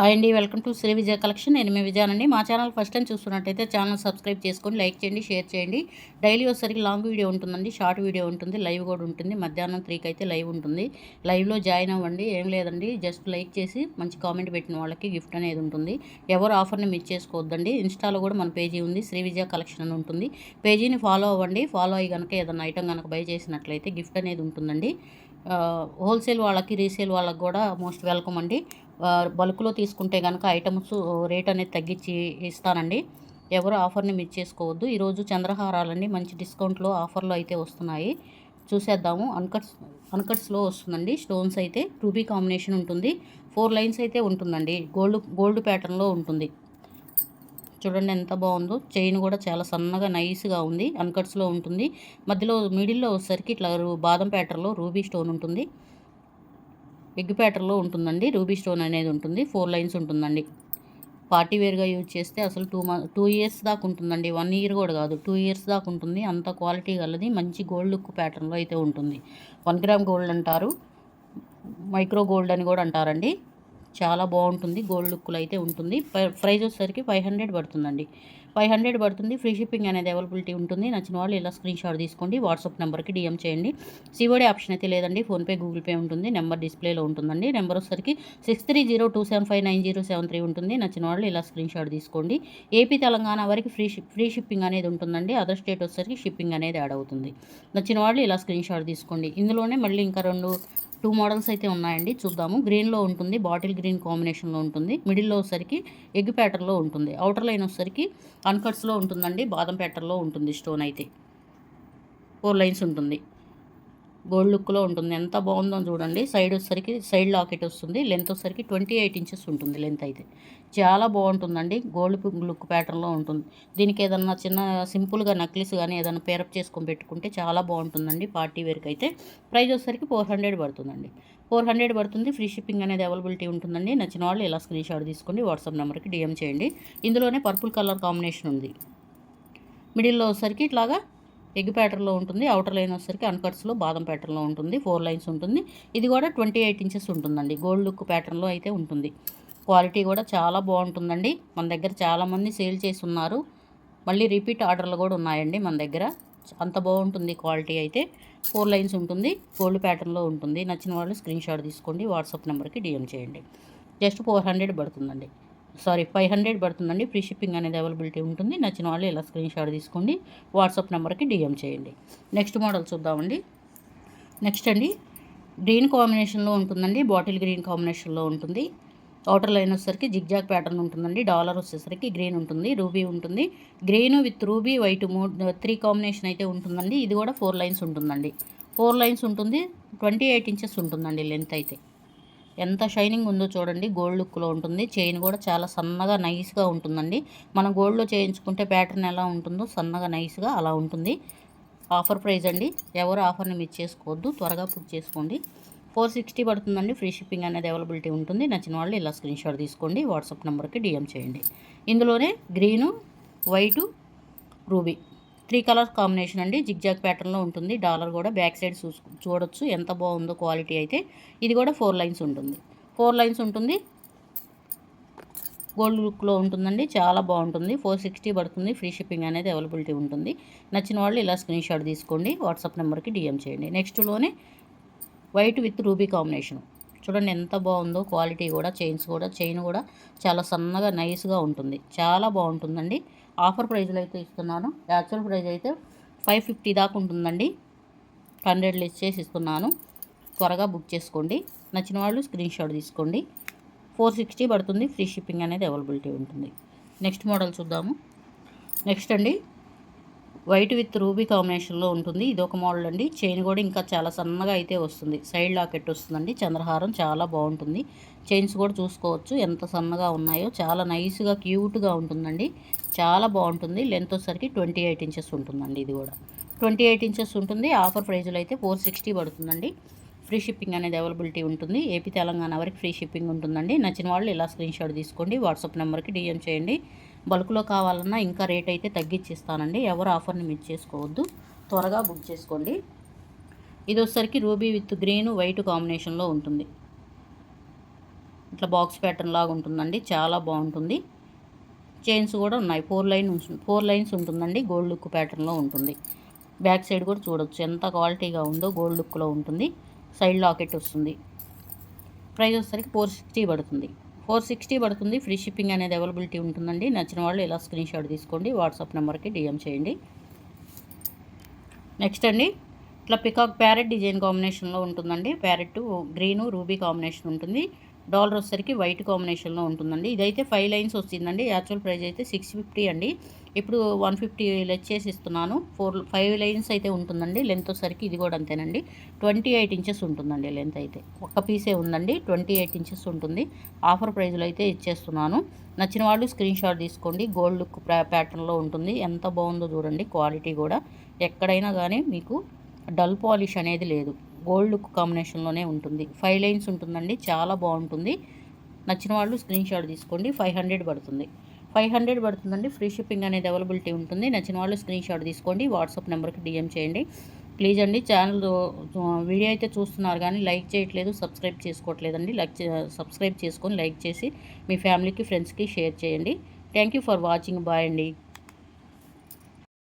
Hi అండి welcome to Shri Vijaya collection. నేను మీ విజయానండి మా ఛానల్ ఫస్ట్ టైం చూస్తున్నట్టయితే ఛానల్ సబ్స్క్రైబ్ చేసుకొని లైక్ చేయండి షేర్ చేయండి. డైలీ వచ్చేసరికి లాంగ్ వీడియో ఉంటుందండి షార్ట్ వీడియో ఉంటుంది లైవ్ కూడా ఉంటుంది. మధ్యాహ్నం త్రీకి అయితే లైవ్ ఉంటుంది. లైవ్లో జాయిన్ అవ్వండి ఏం లేదండి. జస్ట్ లైక్ చేసి మంచి కామెంట్ పెట్టిన వాళ్ళకి గిఫ్ట్ అనేది ఉంటుంది. ఎవరు ఆఫర్ని మిస్ చేసుకోవద్దండి. ఇన్స్టాలో కూడా మన పేజీ ఉంది శ్రీ విజయ కలెక్షన్ అని ఉంటుంది. పేజీని ఫాలో అవ్వండి. ఫాలో అయ్యి కనుక ఏదైనా ఐటమ్ కనుక బై చేసినట్లయితే గిఫ్ట్ అనేది ఉంటుందండి. హోల్సేల్ వాళ్ళకి రీసేల్ వాళ్ళకి కూడా మోస్ట్ వెల్కమ్ అండి. బల్క్లో తీసుకుంటే కనుక ఐటమ్స్ రేట్ అనేది తగ్గించి ఇస్తానండి. ఎవరు ఆఫర్ని మిస్ చేసుకోవద్దు. ఈరోజు చంద్రహారాలన్నీ మంచి డిస్కౌంట్లో ఆఫర్లో అయితే వస్తున్నాయి. చూసేద్దాము. అన్కట్స్ అన్కట్స్లో వస్తుందండి. స్టోన్స్ అయితే రూబీ కాంబినేషన్ ఉంటుంది. ఫోర్ లైన్స్ అయితే ఉంటుందండి. గోల్డ్ గోల్డ్ ప్యాటర్న్లో ఉంటుంది. చూడండి ఎంత బాగుందో. చైన్ కూడా చాలా సన్నగా నైస్గా ఉంది. అన్కట్స్లో ఉంటుంది. మధ్యలో మిడిల్లో వచ్చేసరికి ఇట్లా బాదం ప్యాటర్లో రూబీ స్టోన్ ఉంటుంది. ఎగ్ ప్యాటర్లో ఉంటుందండి. రూబీ స్టోన్ అనేది ఉంటుంది. ఫోర్ లైన్స్ ఉంటుందండి. పార్టీ వేర్గా యూజ్ చేస్తే అసలు టూ మంత్ టూ ఇయర్స్ దాకా ఉంటుందండి. వన్ ఇయర్ కూడా కాదు. టూ ఇయర్స్ దాకా ఉంటుంది. అంత క్వాలిటీ గలది. మంచి గోల్డ్ లుక్ ప్యాటర్న్లో అయితే ఉంటుంది. వన్ గ్రామ్ గోల్డ్ అంటారు. మైక్రో గోల్డ్ అని కూడా అంటారండి. చాలా బాగుంటుంది. గోల్డ్ లుక్లో అయితే ఉంటుంది. ప్రైస్ వచ్చేసరికి ఫైవ్ హండ్రెడ్ పడుతుందండి. ఫైవ్ హండ్రెడ్ పడుతుంది. ఫ్రీ షిప్పింగ్ అనేది అవైలబిలిటీ ఉంటుంది. నచ్చిన వాళ్ళు ఇలా స్క్రీన్ షాట్ తీసుకోండి. వాట్సాప్ నెంబర్కి డిఎం చేయండి. సివోడే ఆప్షన్ అయితే లేదండి. ఫోన్పే గూగుల్ పే ఉంటుంది. నెంబర్ డిస్ప్లేలో ఉంటుందండి. నెంబర్ వచ్చేసరికి six three zero two seven five nine zero seven three ఉంటుంది. నచ్చిన వాళ్ళు ఇలా స్క్రీన్ షాట్ తీసుకోండి. ఏపీ తెలంగాణ వరకు ఫ్రీ ఫ్రీ షిప్పింగ్ అనేది ఉంటుందండి. అదర్ స్టేట్ వచ్చేసరికి షిప్పింగ్ అనేది యాడ్ అవుతుంది. నచ్చిన వాళ్ళు ఇలా స్క్రీన్ షాట్ తీసుకోండి. ఇందులోనే మళ్ళీ ఇంకా రెండు టూ మోడల్స్ అయితే ఉన్నాయండి చూద్దాము. గ్రీన్లో ఉంటుంది బాటిల్ గ్రీన్ కాంబినేషన్లో ఉంటుంది. మిడిల్లో వచ్చేసరికి ఎగ్ ప్యాటర్న్లో ఉంటుంది. అవుటర్ లైన్ వచ్చేసరికి అన్కట్స్లో ఉంటుందండి బాదం ప్యాటర్న్లో ఉంటుంది స్టోన్ అయితే. ఫోర్ లైన్స్ ఉంటుంది. గోల్డ్ లుక్లో ఉంటుంది. ఎంత బాగుందో చూడండి. సైడ్ వచ్చేసరికి సైడ్ లాకెట్ వస్తుంది. లెంత్ వచ్చేసరికి ట్వంటీ ఎయిట్ ఇంచెస్ ఉంటుంది లెంత్ అయితే. చాలా బాగుంటుందండి. గోల్డ్ లుక్ ప్యాటర్న్లో ఉంటుంది. దీనికి ఏదన్నా చిన్న సింపుల్గా నక్లిస్ కానీ ఏదైనా పేరప్ చేసుకొని పెట్టుకుంటే చాలా బాగుంటుందండి. పార్టీ వేర్కి అయితే ప్రైస్ వచ్చేసరికి ఫోర్ హండ్రెడ్ పడుతుందండి. ఫోర్ హండ్రెడ్ పడుతుంది. ఫ్రీ షిప్పింగ్ అనేది అవైలబిలిటీ ఉంటుందండి. నచ్చిన వాళ్ళు ఇలా స్క్రీన్ షాట్ తీసుకోండి. వాట్సాప్ నెంబర్కి డిఎం చేయండి. ఇందులోనే పర్పుల్ కలర్ కాంబినేషన్ ఉంది. మిడిల్లో వచ్చేసరికి ఇట్లాగా ఎగ్ ప్యాటర్న్లో ఉంటుంది అవుటర్ లైన్ వచ్చేసరికి అన్కట్స్లో బాదం ప్యాటర్న్లో ఉంటుంది ఫోర్ లైన్స్ ఉంటుంది. ఇది కూడా ట్వంటీ ఎయిట్ ఇంచెస్ ఉంటుందండి. గోల్డ్ లుక్ ప్యాటర్న్లో అయితే ఉంటుంది. క్వాలిటీ కూడా చాలా బాగుంటుందండి. మన దగ్గర చాలామంది సేల్ చేసి ఉన్నారు మళ్ళీ రిపీట్ ఆర్డర్లు కూడా ఉన్నాయండి మన దగ్గర. అంత బాగుంటుంది క్వాలిటీ అయితే. ఫోర్ లైన్స్ ఉంటుంది గోల్డ్ ప్యాటర్న్లో ఉంటుంది. నచ్చిన వాళ్ళు స్క్రీన్ షాట్ తీసుకోండి వాట్సాప్ నెంబర్కి డిఎం చేయండి. జస్ట్ ఫోర్ హండ్రెడ్ పడుతుందండి. సారీ ఫైవ్ హండ్రెడ్ పడుతుందండి. ఫ్రీ షిప్పింగ్ అనేది అవైలబిలిటీ ఉంటుంది. నచ్చిన వాళ్ళు ఇలా స్క్రీన్ షాట్ తీసుకోండి. వాట్సాప్ నెంబర్కి డిఎం చేయండి. నెక్స్ట్ మోడల్ చూద్దామండి. నెక్స్ట్ అండి. గ్రీన్ కాంబినేషన్లో ఉంటుందండి. బాటిల్ గ్రీన్ కాంబినేషన్లో ఉంటుంది. అవుటర్ లైన్ వచ్చేసరికి జిగ్జాగ్ ప్యాటర్న్ ఉంటుందండి. డాలర్ వచ్చేసరికి గ్రీన్ ఉంటుంది. రూబీ ఉంటుంది. గ్రీన్ విత్ రూబీ వైట్ మూడ్ త్రీ కాంబినేషన్ అయితే ఉంటుందండి. ఇది కూడా ఫోర్ లైన్స్ ఉంటుందండి. ఫోర్ లైన్స్ ఉంటుంది. ట్వంటీ ఎయిట్ ఇంచెస్ ఉంటుందండి లెంత్ అయితే. ఎంత షైనింగ్ ఉందో చూడండి. గోల్డ్ లుక్లో ఉంటుంది. చైన్ కూడా చాలా సన్నగా నైస్గా ఉంటుందండి. మనం గోల్డ్లో చేయించుకుంటే ప్యాటర్న్ ఎలా ఉంటుందో సన్నగా నైస్గా అలా ఉంటుంది. ఆఫర్ ప్రైస్ అండి. ఎవరు ఆఫర్ని మిస్ చేసుకోవద్దు. త్వరగా బుక్ చేసుకోండి. ఫోర్ సిక్స్టీ పడుతుందండి. ఫ్రీ షిప్పింగ్ అనేది అవైలబిలిటీ ఉంటుంది. నచ్చిన వాళ్ళు ఇలా స్క్రీన్ షాట్ తీసుకోండి. వాట్సాప్ నెంబర్కి డిఎం చేయండి. ఇందులోనే green white ruby. Three colours combination అండి. జిగ్జాగ్ ప్యాటర్న్లో ఉంటుంది. డాలర్ కూడా బ్యాక్ సైడ్ చూడొచ్చు. ఎంత బాగుందో క్వాలిటీ అయితే ఇది కూడా ఫోర్ లైన్స్ ఉంటుంది. ఫోర్ లైన్స్ ఉంటుంది. గోల్డ్ లుక్లో ఉంటుందండి. చాలా బాగుంటుంది. ఫోర్ సిక్స్టీ పడుతుంది. ఫ్రీ షిప్పింగ్ అనేది అవైలబిలిటీ ఉంటుంది. నచ్చిన వాళ్ళు ఇలా స్క్రీన్ షాట్ తీసుకోండి. వాట్సాప్ నెంబర్కి డిఎం చేయండి. నెక్స్ట్లోనే వైట్ విత్ రూబీ కాంబినేషన్. చూడండి ఎంత బాగుందో క్వాలిటీ కూడా చైన్స్ కూడా చైన్ కూడా చాలా సన్నగా నైస్గా ఉంటుంది. చాలా బాగుంటుందండి. ఆఫర్ ప్రైజ్లో అయితే ఇస్తున్నాను. యాక్చువల్ ప్రైజ్ అయితే ఫైవ్ ఫిఫ్టీ దాకా ఉంటుందండి. హండ్రెడ్ లిస్ట్ చేసి ఇస్తున్నాను. త్వరగా బుక్ చేసుకోండి. నచ్చిన వాళ్ళు స్క్రీన్ షాట్ తీసుకోండి. ఫోర్ సిక్స్టీ పడుతుంది. ఫ్రీ షిప్పింగ్ అనేది అవైలబిలిటీ ఉంటుంది. నెక్స్ట్ మోడల్ చూద్దాము. నెక్స్ట్ అండి వైట్ విత్ రూబీ కాంబినేషన్లో ఉంటుంది. ఇది ఒక మోడల్ అండి. చైన్ కూడా ఇంకా చాలా సన్నగా అయితే వస్తుంది. సైడ్ లాకెట్ వస్తుందండి. చంద్రహారం చాలా బాగుంటుంది. చైన్స్ కూడా చూసుకోవచ్చు. ఎంత సన్నగా ఉన్నాయో చాలా నైస్గా క్యూట్గా ఉంటుందండి. చాలా బాగుంటుంది. లెంత్ వచ్చేసరికి ట్వంటీ ఎయిట్ ఇంచెస్ ఉంటుందండి ఇది కూడా. ట్వంటీ ఎయిట్ ఇంచెస్ ఉంటుంది. ఆఫర్ ప్రైజ్లో అయితే ఫోర్ సిక్స్టీ పడుతుందండి. ఫ్రీ షిప్పింగ్ అనేది అవైలబిలిటీ ఉంటుంది. ఏపీ తెలంగాణ వరకు ఫ్రీ షిప్పింగ్ ఉంటుందండి. నచ్చిన వాళ్ళు ఇలా స్క్రీన్ షాట్ తీసుకోండి. వాట్సాప్ నెంబర్కి డిఎం చేయండి. బల్క్లో కావాలన్నా ఇంకా రేట్ అయితే తగ్గించిస్తానండి. ఎవరు ఆఫర్ని మిస్ చేసుకోవద్దు. త్వరగా బుక్ చేసుకోండి. ఇది వచ్చేసరికి రూబీ విత్ గ్రీన్ వైట్ కాంబినేషన్లో ఉంటుంది. ఇట్లా బాక్స్ ప్యాటర్న్ లాగా ఉంటుందండి. చాలా బాగుంటుంది. చైన్స్ కూడా ఉన్నాయి. ఫోర్ లైన్ ఫోర్ లైన్స్ ఉంటుందండి. గోల్డ్ లుక్ ప్యాటర్న్లో ఉంటుంది. బ్యాక్ సైడ్ కూడా చూడొచ్చు. ఎంత క్వాలిటీగా ఉందో గోల్డ్ లుక్లో ఉంటుంది. సైడ్ లాకెట్ వస్తుంది. ప్రైస్ వచ్చేసరికి ఫోర్ సిక్స్టీ పడుతుంది. ఫోర్ సిక్స్టీ పడుతుంది. ఫ్రీ షిప్పింగ్ అనేది అవైలబిలిటీ ఉంటుందండి. నచ్చిన వాళ్ళు ఇలా స్క్రీన్ షాట్ తీసుకోండి. వాట్సాప్ నెంబర్కి డిఎం చేయండి. నెక్స్ట్ అండి. ఇట్లా పికాక్ ప్యారెట్ డిజైన్ కాంబినేషన్లో ఉంటుందండి. ప్యారెట్ గ్రీను రూబీ కాంబినేషన్ ఉంటుంది. డాలర్ వచ్చేసరికి వైట్ కాంబినేషన్లో ఉంటుందండి. ఇదైతే ఫైవ్ లైన్స్ వచ్చిందండి. యాక్చువల్ ప్రైస్ అయితే సిక్స్ ఫిఫ్టీ అండి. ఇప్పుడు వన్ ఫిఫ్టీ లెస్ చేసి ఇస్తున్నాను. ఫోర్ ఫైవ్ లైన్స్ అయితే ఉంటుందండి. లెంత్ వచ్చేసరికి ఇది కూడా అంతేనండి. ట్వంటీ ఎయిట్ ఇంచెస్ ఉంటుందండి లెంత్ అయితే. ఒక్క పీసే ఉందండి. ట్వంటీ ఎయిట్ ఇంచెస్ ఉంటుంది. ఆఫర్ ప్రైజ్లో అయితే ఇచ్చేస్తున్నాను. నచ్చిన వాళ్ళు స్క్రీన్ షాట్ తీసుకోండి. గోల్డ్ లుక్ ప్యాటర్న్లో ఉంటుంది. ఎంత బాగుందో చూడండి క్వాలిటీ కూడా. ఎక్కడైనా కానీ మీకు డల్ పాలిష్ అనేది లేదు. గోల్డ్ లుక్ కాంబినేషన్లోనే ఉంటుంది. ఫైవ్ లైన్స్ ఉంటుందండి. చాలా బాగుంటుంది. నచ్చిన వాళ్ళు స్క్రీన్ షాట్ తీసుకోండి. ఫైవ్ హండ్రెడ్ పడుతుంది. ఫైవ్ హండ్రెడ్ పడుతుందండి. ఫ్రీ షిప్పింగ్ అనేది అవైలబిలిటీ ఉంటుంది. నచ్చిన వాళ్ళు స్క్రీన్ షాట్ తీసుకోండి. వాట్సాప్ నెంబర్కి డిఎం చేయండి. ప్లీజ్ అండి ఛానల్ వీడియో అయితే చూస్తున్నారు కానీ లైక్ చేయట్లేదు సబ్స్క్రైబ్ చేసుకోవట్లేదండి. లైక్ సబ్స్క్రైబ్ చేసుకొని లైక్ చేసి మీ ఫ్యామిలీకి ఫ్రెండ్స్కి షేర్ చేయండి. Thank you for watching bye అండి.